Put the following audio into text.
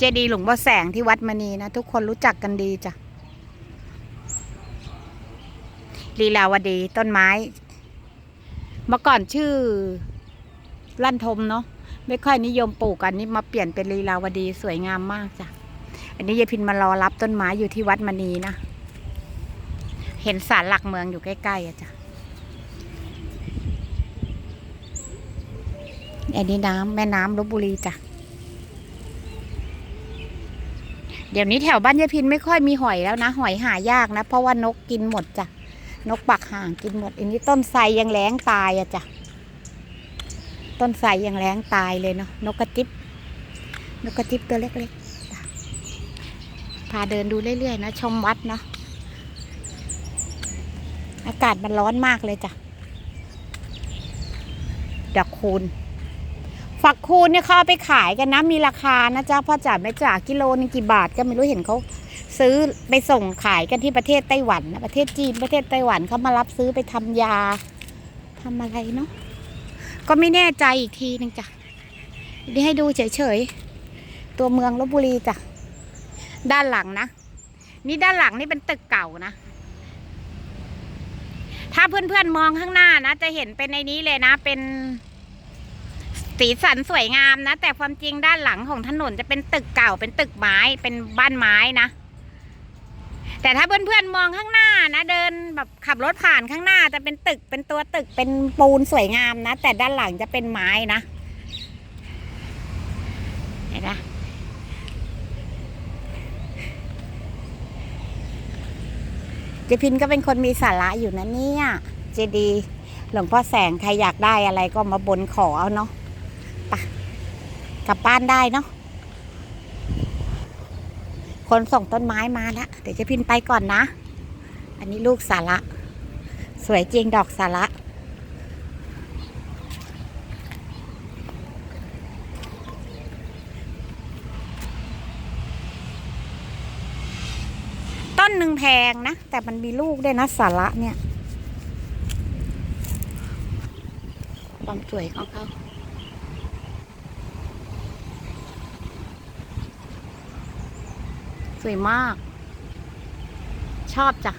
เจดีย์หลวงพ่อแสงที่วัดมณีนะ ทุกคนรู้จักกันดีจ้ะลีลาวดีต้นไม้ เมื่อก่อนชื่อลั่นทมเนาะไม่ค่อยนิยมปลูกกันนี่มาเปลี่ยนเป็นลีลาวดีสวยงามมากจ้ะอันนี้ยายพินมารอรับต้นไม้อยู่ที่วัดมณีนะ เห็นศาลหลักเมืองอยู่ใกล้ๆอะจ้ะอันนี้น้ำแม่น้ำลบบุรีจ้ะ เดี๋ยวนี้แถวบ้านยายพินไม่ค่อยมีหอยแล้วนะ หอยหายากนะ เพราะว่านกกินหมดจ้ะ นกปักห่างกินหมด อันนี้ต้นไทรยังแล้งตายอะจ้ะ ต้นไทรยังแล้งตายเลยเนาะ นกกระจิบ นกกระจิบตัวเล็กๆ พาเดินดูเรื่อยๆนะชมวัดเนาะ อากาศมันร้อนมากเลยจ้ะ ดอกคูณ ฝักคูณเนี่ยเขาเอาไปขายกันนะมีราคานะจ๊ะพ่อจ๋าแม่จ๋ากิโลนึงกี่บาทก็ไม่รู้เห็นเขาซื้อไปส่งขายกันที่ประเทศไต้หวันนะประเทศจีนประเทศไต้หวันเขามารับซื้อไปทำยาทำอะไรเนาะก็ไม่แน่ใจอีกทีนึงจ้ะนี่ให้ดูเฉยๆตัวเมืองลบบุรีจ้ะด้านหลังนะนี่ด้านหลังนี่เป็นตึกเก่านะถ้าเพื่อนๆมองข้างหน้านะ จะเห็นเป็นในนี้เลยนะเป็น สีสันสวยงามนะ แต่ความจริงด้านหลังของถนนจะเป็นตึกเก่าเป็นตึกไม้เป็นบ้านไม้นะ แต่ถ้าเพื่อนๆมองข้างหน้านะเดินแบบขับรถผ่านข้างหน้าจะเป็นตึกเป็นตัวตึกเป็นปูนสวยงามนะ แต่ด้านหลังจะเป็นไม้นะเห็นไหมเจพินก็เป็นคนมีสาระอยู่นะเนี่ยเจดี หลวงพ่อแสงใครอยากได้อะไรก็มาบนขอเอาเนาะ กลับบ้านได้เนาะคนส่งต้นไม้มาแล้วเดี๋ยวจะพินไปก่อนนะ อันนี้ลูกสาระ สวยจริงดอกสาระต้นหนึ่งแพงนะ แต่มันมีลูกด้วยนะสาระเนี่ย ความสวยของเขา สวยมาก ชอบจ้ะ